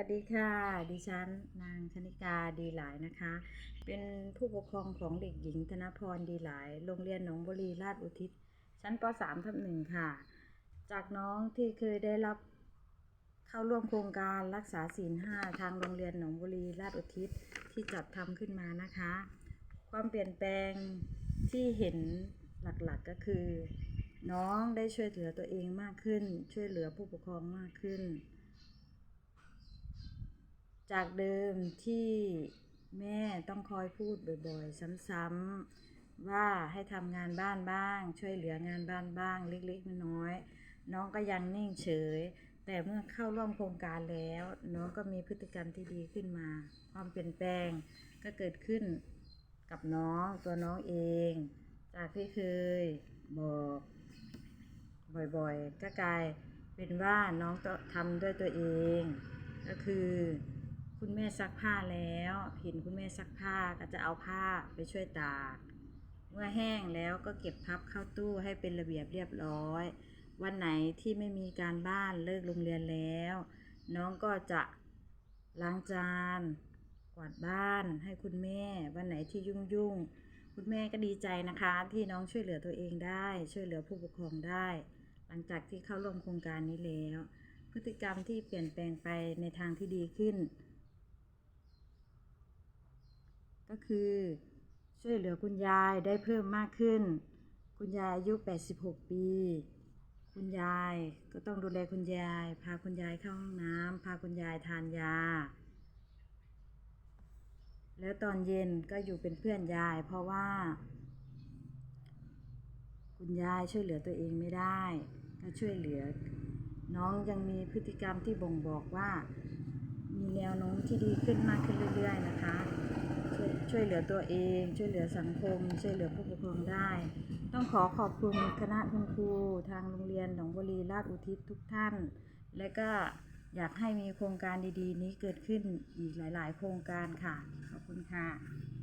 วัสดีค่ะ ดิฉัน นางชนิกาดีหลายนะคะ เป็นผู้ปกครองของเด็กหญิงธนพรดีหลาย โรงเรียนหนองบุรีราชอุทิศ ชั้นป .3 ทับหนึ่งค่ะ จากน้องที่เคยได้รับเข้าร่วมโครงการรักษาศีลห้าทางโรงเรียนหนองบุรีราชอุทิศที่จัดทำขึ้นมานะคะ ความเปลี่ยนแปลงที่เห็นหลักๆก็คือ น้องได้ช่วยเหลือตัวเองมากขึ้น ช่วยเหลือผู้ปกครองมากขึ้น จากเดิมที่แม่ต้องคอยพูดบ่อยๆ ซ้ำๆว่าให้ทำงานบ้านบ้าง ช่วยเหลืองานบ้านบ้าง เล็กๆน้อยๆน้องก็ยังนิ่งเฉย แต่เมื่อเข้าร่วมโครงการแล้ว น้องก็มีพฤติกรรมที่ดีขึ้นมา ความเปลี่ยนแปลงก็เกิดขึ้นกับน้องตัวน้องเอง จากที่เคยบอกบ่อยๆ ก็กลายเป็นว่าน้องต้องทำด้วยตัวเอง ก็คือ คุณแม่ซักผ้าแล้ว เห็นคุณแม่ซักผ้าก็จะเอาผ้าไปช่วยตาก เมื่อแห้งแล้วก็เก็บพับเข้าตู้ให้เป็นระเบียบเรียบร้อย วันไหนที่ไม่มีการบ้านเลิกโรงเรียนแล้ว น้องก็จะล้างจานกวาดบ้านให้คุณแม่ วันไหนที่ยุ่งยุ่งๆคุณแม่ก็ดีใจนะคะ ที่น้องช่วยเหลือตัวเองได้ ช่วยเหลือผู้ปกครองได้ หลังจากที่เข้าร่วมโครงการนี้แล้ว พฤติกรรมที่เปลี่ยนแปลงไปในทางที่ดีขึ้น ก็คือช่วยเหลือคุณยายได้เพิ่มมากขึ้น คุณยายอายุ 86 ปี คุณยายก็ต้องดูแลคุณยาย พาคุณยายเข้าห้องน้ำพาคุณยายทานยา แล้วตอนเย็นก็อยู่เป็นเพื่อนยาย เพราะว่า คุณยายช่วยเหลือตัวเองไม่ได้ ก็ช่วยเหลือ น้องยังมีพฤติกรรมที่บ่งบอกว่า มีแนวโน้มที่ดีขึ้นมากขึ้นเรื่อย ๆ นะคะ ช่วยเหลือตัวเอง ช่วยเหลือสังคม ช่วยเหลือผู้ปกครองได้ ต้องขอขอบคุณคณะคุณครูทางโรงเรียนหนองบุรีราชอุทิศทุกท่าน และก็อยากให้มีโครงการดีๆ นี้เกิดขึ้นอีกหลาย ๆ โครงการค่ะ ขอบคุณค่ะ